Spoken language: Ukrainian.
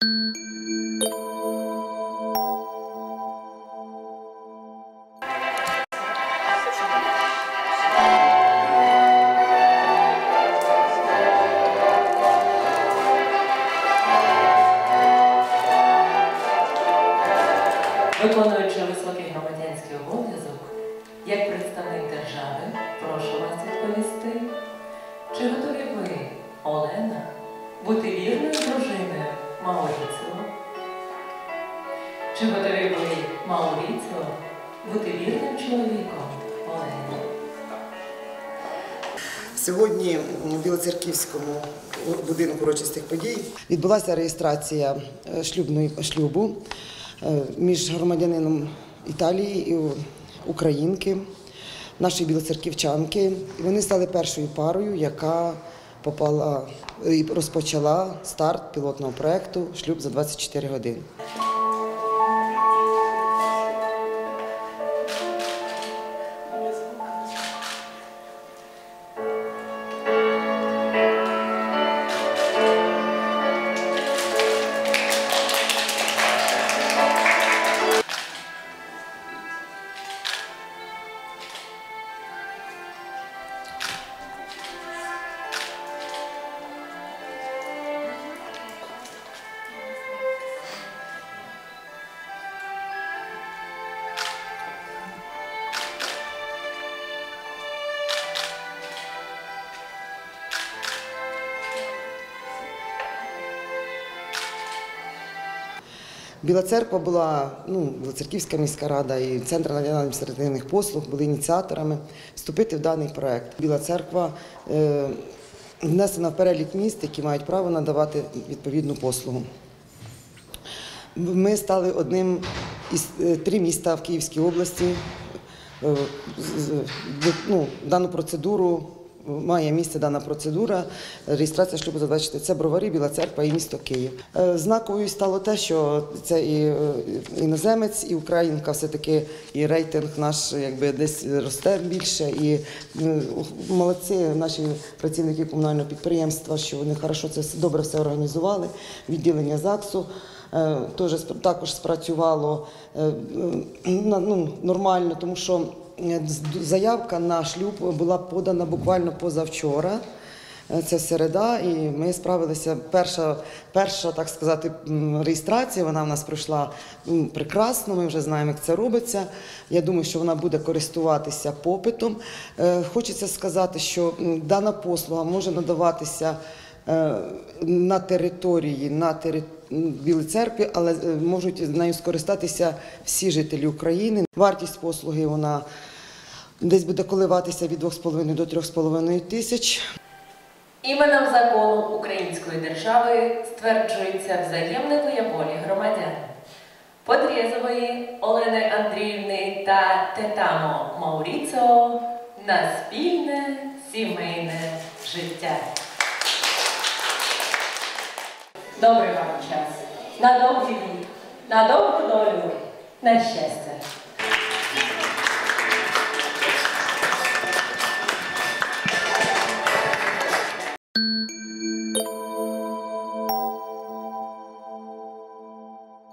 Виконуючи високий громадянський обов'язок, як представник держави, прошу вас відповісти, чи готові ви, Олена, бути вірною Чи готові ви, Мауріціо, бути вірним чоловіком? Сьогодні в Білоцерківському будинку урочистих подій відбулася реєстрація е, шлюбної шлюбу е, між громадянином Італії і Українки, нашої білоцерківчанки. Вони стали першою парою, яка попала і розпочала старт пілотного проекту Шлюб за 24 години. Біла церква була, ну, Білоцерківська міська рада і Центр надання адміністративних послуг були ініціаторами вступити в даний проект. Біла церква е, внесена в перелік міст, які мають право надавати відповідну послугу. Ми стали одним із е, три міста в Київській області. Е, ну, дану процедуру має місце дана процедура реєстрація шлюбу за 24. Це Бровари, Біла Церква і місто Київ. Е, Знаковою стало те, що це і е, іноземець, і українка, все таки і рейтинг наш якби десь росте більше. І е, молодці наші працівники комунального підприємства, що вони хорошо це добре все організували. Відділення ЗАГСу. Теж також спрацювало ну, нормально, тому що заявка на шлюб була подана буквально позавчора. Це середа, і ми справилися. Перша, перша, так сказати, реєстрація. Вона в нас пройшла прекрасно. Ми вже знаємо, як це робиться. Я думаю, що вона буде користуватися попитом. Е, Хочеться сказати, що дана послуга може надаватися е, на території на тери... Білої церкви, але е, можуть нею скористатися всі жителі України. Вартість послуги вона десь буде коливатися від 2,5 до 3,5 тисяч. Іменем закону Української держави стверджується взаємне воєволі громадян. Подрєзової Олени Андріївни та Тетамо Мауріцо на спільне сімейне життя. Добрий вам час, на довгий вік, на довгу долю, на щастя.